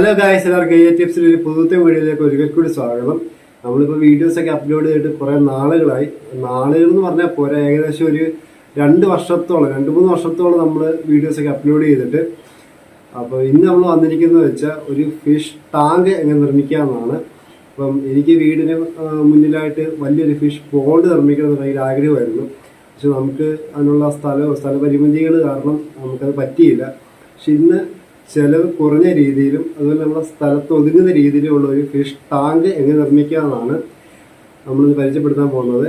Hello guys എല്ലാവർക്കും A ടിപ്സിൽ ഒരു പുതുത്തെ വീഡിയോയിലേക്ക് ഒരിക്കൽ കൂടി സ്വാഗതം. നമ്മളിപ്പോൾ വീഡിയോസൊക്കെ അപ്ലോഡ് ചെയ്തിട്ട് കുറേ നാളുകളായി. നാളുകൾ എന്ന് പറഞ്ഞാൽ പോരാ ഏകദേശം ഒരു രണ്ട് വർഷത്തോളം രണ്ട് മൂന്ന് വർഷത്തോളം നമ്മൾ വീഡിയോസൊക്കെ അപ്ലോഡ് ചെയ്തിട്ട്. അപ്പോൾ ഇന്ന് നമ്മൾ വന്നിരിക്കുന്നത് വെച്ചാൽ ഒരു ഫിഷ് ടാങ്ക് എങ്ങനെ നിർമ്മിക്കാമെന്നാണ്. അപ്പം എനിക്ക് വീടിന് മുന്നിലായിട്ട് വലിയൊരു ഫിഷ് പോണ്ട് നിർമ്മിക്കണം എന്ന് ഭയങ്കര ആഗ്രഹമായിരുന്നു. പക്ഷെ നമുക്ക് അതിനുള്ള സ്ഥലമോ സ്ഥലപരിമിതികൾ കാരണം നമുക്കത് പറ്റിയില്ല. പക്ഷെ ഇന്ന് ചെലവ് കുറഞ്ഞ രീതിയിലും അതുപോലെ നമ്മുടെ സ്ഥലത്ത് ഒതുങ്ങുന്ന രീതിയിലുമുള്ള ഒരു ഫിഷ് ടാങ്ക് എങ്ങനെ നിർമ്മിക്കാമെന്നാണ് നമ്മളിത് പരിചയപ്പെടുത്താൻ പോകുന്നത്.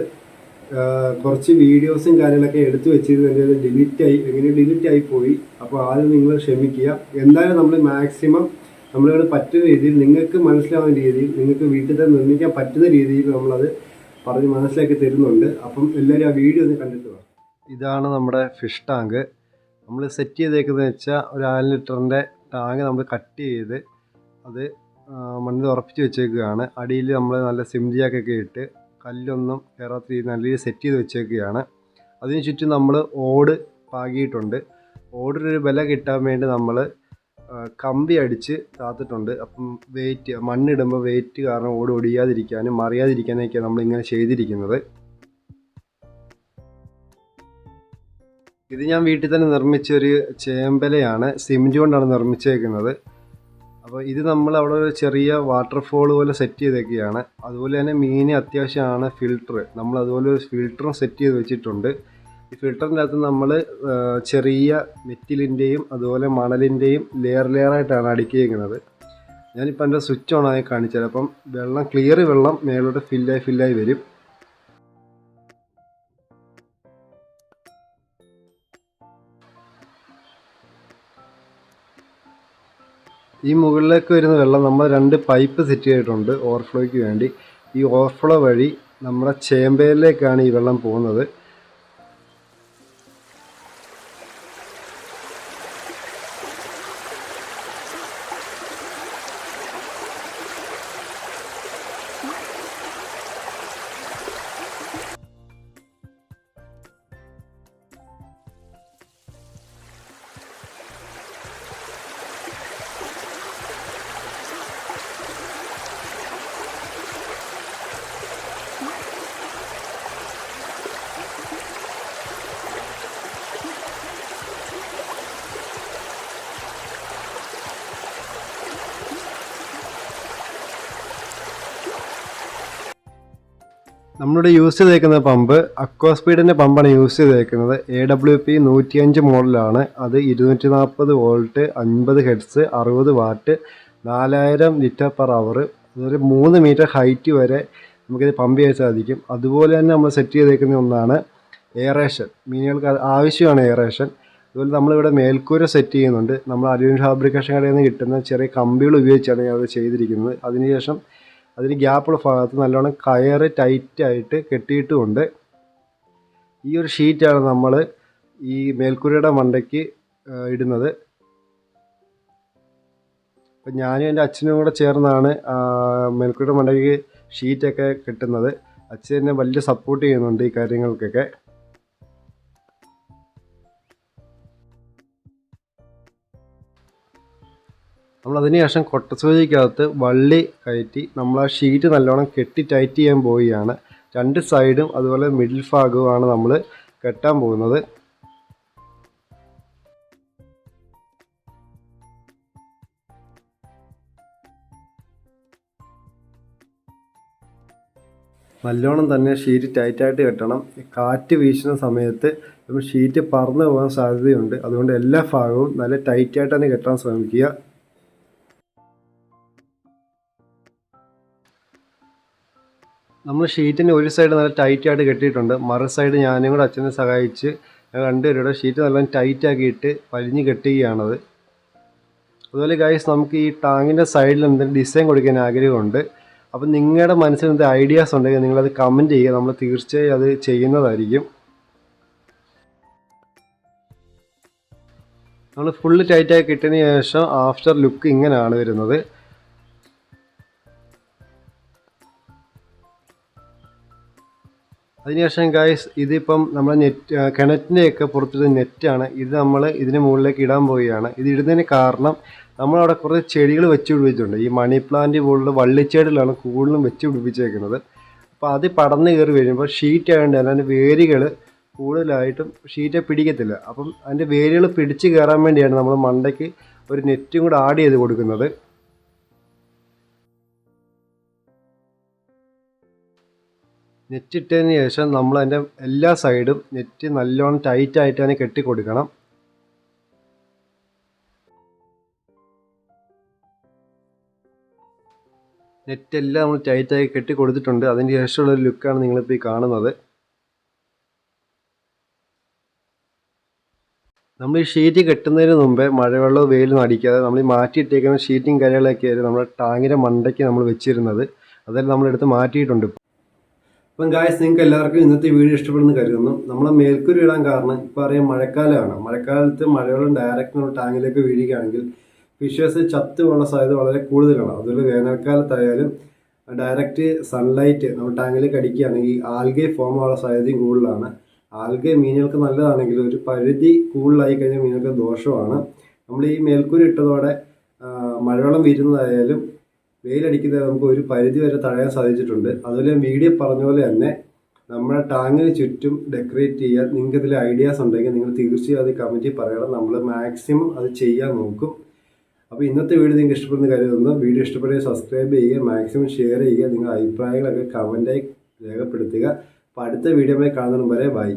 കുറച്ച് വീഡിയോസും കാര്യങ്ങളൊക്കെ എടുത്തു വെച്ചിരുന്നു. എന്റെ ഡിലീറ്റ് ആയി. എങ്ങനെ ഡിലീറ്റ് ആയി പോയി? അപ്പോൾ ആദ്യം നിങ്ങൾ ക്ഷമിക്കുക എന്തായാലും നമ്മൾ മാക്സിമം നമ്മളിവിടെ പറ്റുന്ന രീതിയിൽ നിങ്ങൾക്ക് മനസ്സിലാവുന്ന രീതിയിൽ നിങ്ങൾക്ക് വീട്ടിൽ തന്നെ നിർമ്മിക്കാൻ പറ്റുന്ന രീതിയിൽ നമ്മളത് പറഞ്ഞ് മനസ്സിലാക്കി തരുന്നുണ്ട്. അപ്പം എല്ലാവരും ആ വീഡിയോ ഒന്ന് കണ്ടിട്ട് വാ. ഇതാണ് നമ്മുടെ ഫിഷ് ടാങ്ക് നമ്മൾ സെറ്റ് ചെയ്തേക്കുന്നത് വെച്ചാൽ ഒരു അര ലിറ്ററിന്റെ ടാങ്ക് നമ്മൾ കട്ട് ചെയ്ത് അത് മണ്ണിൽ ഉറപ്പിച്ച് വെച്ചേക്കുകയാണ്. അടിയിൽ നമ്മൾ നല്ല സിംജിയാക്കൊക്കെ ഇട്ട് കല്ലൊന്നും കയറാത്ത രീതിയിൽ നല്ല രീതിയിൽ സെറ്റ് ചെയ്ത് വെച്ചേക്കുകയാണ്. അതിന് ചുറ്റും നമ്മൾ ഓട് പാകിയിട്ടുണ്ട്. ഓടിനൊരു ബല കിട്ടാൻ വേണ്ടി നമ്മൾ കമ്പി അടിച്ച് താത്തിട്ടുണ്ട്. അപ്പം വെയിറ്റ് മണ്ണിടുമ്പോൾ വെയിറ്റ് കാരണം ഓട് ഒടിയാതിരിക്കാനും മറിയാതിരിക്കാനൊക്കെയാണ് നമ്മളിങ്ങനെ ചെയ്തിരിക്കുന്നത്. ഇത് ഞാൻ വീട്ടിൽ തന്നെ നിർമ്മിച്ച ഒരു ചേമ്പലയാണ് സിമെന്റ് കൊണ്ടാണ് നിർമ്മിച്ചേക്കുന്നത്. അപ്പോൾ ഇത് നമ്മൾ അവിടെ ഒരു ചെറിയ വാട്ടർഫോൾ പോലെ സെറ്റ് ചെയ്തേക്കുകയാണ്. അതുപോലെ തന്നെ മീന് അത്യാവശ്യമാണ് ഫിൽട്ടർ നമ്മൾ അതുപോലെ ഒരു ഫിൽട്ടറും സെറ്റ് ചെയ്ത് വെച്ചിട്ടുണ്ട്. ഈ ഫിൽട്ടറിന്റെ അകത്ത് നമ്മൾ ചെറിയ മെറ്റിലിന്റെയും അതുപോലെ മണലിന്റെയും ലെയർ ലെയറായിട്ടാണ് അടിക്കുന്നത് ഞാനിപ്പോൾ എന്റെ സ്വിച്ച് ഓൺ ആയി കാണിച്ചത് അപ്പം വെള്ളം ക്ലിയർ വെള്ളം മേലോട്ട് ഫില്ലായി ഫില്ലായി വരും. ഈ മുകളിലേക്ക് വരുന്ന വെള്ളം നമ്മൾ രണ്ട് പൈപ്പ് സെറ്റ് ചെയ്തിട്ടുണ്ട് ഓവർഫ്ലോയ്ക്ക് വേണ്ടി. ഈ ഓവർഫ്ലോ വഴി നമ്മുടെ ചേമ്പയിലേക്കാണ് ഈ വെള്ളം പോകുന്നത്. നമ്മളിവിടെ യൂസ് ചെയ്തേക്കുന്ന പമ്പ് അക്വാ അക്വാസ്പീഡിന്റെ പമ്പാണ് യൂസ് ചെയ്തേക്കുന്നത്. എ ഡബ്ല്യു പി നൂറ്റിയഞ്ച് മോഡലാണ് അത് ഇരുന്നൂറ്റി നാൽപ്പത് വോൾട്ട് അൻപത് ഹെഡ്സ് അറുപത് വാട്ട് നാലായിരം ലിറ്റർ പെർ അവർ. അതൊരു മൂന്ന് മീറ്റർ ഹൈറ്റ് വരെ നമുക്കിത് പമ്പ് ചെയ്യാൻ സാധിക്കും. അതുപോലെ തന്നെ നമ്മൾ സെറ്റ് ചെയ്തേക്കുന്ന ഒന്നാണ് എയറേഷൻ. മീനുകൾക്ക് ആവശ്യമാണ് എയറേഷൻ. അതുപോലെ നമ്മളിവിടെ മേൽക്കൂര സെറ്റ് ചെയ്യുന്നുണ്ട്. നമ്മൾ അലുമിനിയം ഫാബ്രിക്കേഷൻ കടയിൽ നിന്ന് കിട്ടുന്ന ചെറിയ കമ്പികൾ ഉപയോഗിച്ചാണ് അത് ചെയ്തിരിക്കുന്നത്. അതിനുശേഷം അതിന് ഗ്യാപ്പുള്ള ഭാഗത്ത് നല്ലോണം കയറ് ടൈറ്റായിട്ട് കെട്ടിയിട്ടുമുണ്ട്. ഈ ഒരു ഷീറ്റാണ് നമ്മൾ ഈ മേൽക്കൂരയുടെ മണ്ടയ്ക്ക് ഇടുന്നത്. അപ്പം ഞാനും എന്റെ അച്ഛനും കൂടെ ചേർന്നാണ് മേൽക്കൂരയുടെ മണ്ടയ്ക്ക് ഷീറ്റൊക്കെ കെട്ടുന്നത്. അച്ഛൻ എന്നെ വലിയ സപ്പോർട്ട് ചെയ്യുന്നുണ്ട് ഈ കാര്യങ്ങൾക്കൊക്കെ. നമ്മൾ അതിനുശേഷം കൊട്ടസൂചിക്കകത്ത് വള്ളി കയറ്റി നമ്മൾ ആ ഷീറ്റ് നല്ലോണം കെട്ടി ടൈറ്റ് ചെയ്യാൻ പോവുകയാണ്. രണ്ട് സൈഡും അതുപോലെ മിഡിൽ ഭാഗവുമാണ് നമ്മൾ കെട്ടാൻ പോകുന്നത്. നല്ലോണം തന്നെ ഷീറ്റ് ടൈറ്റായിട്ട് കെട്ടണം. കാറ്റ് വീശുന്ന സമയത്ത് ഷീറ്റ് പറന്നു പോകാൻ സാധ്യതയുണ്ട്. അതുകൊണ്ട് എല്ലാ ഭാഗവും നല്ല ടൈറ്റായിട്ട് തന്നെ കെട്ടാൻ ശ്രമിക്കുക. നമ്മൾ ഷീറ്റിന് ഒരു സൈഡ് നല്ല ടൈറ്റായിട്ട് കെട്ടിയിട്ടുണ്ട്. മറു സൈഡ് ഞാനും കൂടെ അച്ഛനെ സഹായിച്ച് ഞങ്ങൾ രണ്ടുപേരുടെ ഷീറ്റ് നല്ല ടൈറ്റാക്കിയിട്ട് പരിഞ്ഞ് കെട്ടുകയാണത് അതുപോലെ ഗൈസ് നമുക്ക് ഈ ടാങ്കിന്റെ സൈഡിൽ എന്തെങ്കിലും ഡിസൈൻ കൊടുക്കാൻ ആഗ്രഹമുണ്ട്. അപ്പം നിങ്ങളുടെ മനസ്സിൽ എന്ത് ഐഡിയാസ് ഉണ്ടെങ്കിൽ നിങ്ങളത് കമന്റ് ചെയ്യുക. നമ്മൾ തീർച്ചയായും അത് ചെയ്യുന്നതായിരിക്കും. നമ്മൾ ഫുള്ള് ടൈറ്റായി കിട്ടിയതിന് ശേഷം ആഫ്റ്റർ ലുക്ക് ഇങ്ങനെയാണ് വരുന്നത്. അതിനുശേഷം ഗായ്സ് ഇതിപ്പം നമ്മുടെ നെറ്റ് കിണറ്റിന്റെയൊക്കെ പുറത്തൊരു നെറ്റാണ് ഇത് നമ്മൾ ഇതിന് മുകളിലേക്ക് ഇടാൻ പോവുകയാണ്. ഇത് ഇടുന്നതിന് കാരണം നമ്മളവിടെ കുറേ ചെടികൾ വെച്ച് പിടിപ്പിച്ചിട്ടുണ്ട്. ഈ മണി പ്ലാന്റ് പോലുള്ള വള്ളിച്ചെടികളാണ് കൂടുതലും വെച്ച് പിടിപ്പിച്ചേക്കുന്നത്. അപ്പോൾ അത് പടന്ന് കയറി വരുമ്പോൾ ഷീറ്റ് ആയതുകൊണ്ട് തന്നെ അതിന്റെ വേരുകൾ കൂടുതലായിട്ടും ഷീറ്റെ പിടിക്കത്തില്ല. അപ്പം അതിന്റെ വേരുകൾ പിടിച്ച് കയറാൻ വേണ്ടിയാണ് നമ്മൾ മണ്ടയ്ക്ക് ഒരു നെറ്റും കൂടെ ആഡ് ചെയ്ത് കൊടുക്കുന്നത്. നെറ്റ് ഇട്ടതിന് ശേഷം നമ്മൾ അതിന്റെ എല്ലാ സൈഡും നെറ്റ് നല്ലോണം ടൈറ്റ് ആയിട്ട് തന്നെ കെട്ടി കൊടുക്കണം നെറ്റ് എല്ലാം നമ്മൾ ടൈറ്റായി കെട്ടി കൊടുത്തിട്ടുണ്ട് അതിന് ശേഷമുള്ള ഒരു ലുക്കാണ് നിങ്ങളിപ്പോൾ ഈ കാണുന്നത്. നമ്മൾ ഈ ഷീറ്റ് കെട്ടുന്നതിന് മുമ്പേ മഴവെള്ളവും വെയിലൊന്നും അടിക്കാതെ നമ്മൾ ഈ മാറ്റിയിട്ടേക്കുന്ന ഷീറ്റും കാര്യങ്ങളൊക്കെ ആയിരുന്നു നമ്മുടെ ടാങ്കിന്റെ മണ്ടയ്ക്ക് നമ്മൾ വെച്ചിരുന്നത്. അതെല്ലാം നമ്മളെടുത്ത് മാറ്റിയിട്ടുണ്ട്. അപ്പം ഗായസ് നിങ്ങൾക്ക് എല്ലാവർക്കും ഇന്നത്തെ വീഡിയോ ഇഷ്ടപ്പെടുന്നു കരുതുന്നു. നമ്മൾ മേൽക്കൂരി ഇടാൻ കാരണം ഇപ്പോൾ അറിയാം മഴക്കാലമാണ്. മഴക്കാലത്ത് മഴവെള്ളം ഡയറക്റ്റ് നമ്മൾ ടാങ്കിലേക്ക് വീഴുകയാണെങ്കിൽ ഫിഷേഴ്സ് ചത്ത് പോകാനുള്ള സാധ്യത വളരെ കൂടുതലാണ്. അതുപോലെ വേനൽക്കാലത്തായാലും ഡയറക്റ്റ് സൺലൈറ്റ് നമ്മൾ ടാങ്കിലേക്ക് അടിക്കുകയാണെങ്കിൽ ആൽഗെ ഫോം ആവാനുള്ള സാധ്യതയും കൂടുതലാണ്. ആൽഗെ മീനുകൾക്ക് നല്ലതാണെങ്കിൽ ഒരു പരിധി കൂടുതലായി കഴിഞ്ഞാൽ മീനുകൾക്ക് ദോഷമാണ്. നമ്മൾ ഈ മേൽക്കൂരി ഇട്ടതോടെ മഴവെള്ളം വീരുന്നതായാലും വെയിലടിക്കുന്നത് നമുക്ക് ഒരു പരിധി വരെ തടയാൻ സാധിച്ചിട്ടുണ്ട്. അതുപോലെ വീഡിയോ പറഞ്ഞ പോലെ തന്നെ നമ്മുടെ ടാങ്കിന് ചുറ്റും ഡെക്കറേറ്റ് ചെയ്യാൻ നിങ്ങൾക്ക് ഇതിൽ ഐഡിയാസ് ഉണ്ടെങ്കിൽ നിങ്ങൾ തീർച്ചയായും അത് കമന്റിൽ പറയണം. നമ്മൾ മാക്സിമം അത് ചെയ്യാൻ നോക്കും. അപ്പോൾ ഇന്നത്തെ വീഡിയോ നിങ്ങൾക്ക് ഇഷ്ടപ്പെടുന്ന കരുതുന്നു വീഡിയോ ഇഷ്ടപ്പെടുക സബ്സ്ക്രൈബ് ചെയ്യുക മാക്സിമം ഷെയർ ചെയ്യുക നിങ്ങളുടെ അഭിപ്രായങ്ങളൊക്കെ കമന്റായി രേഖപ്പെടുത്തുക. അപ്പോൾ അടുത്ത വീഡിയോ കാണുന്നതിന് വരെ ബൈ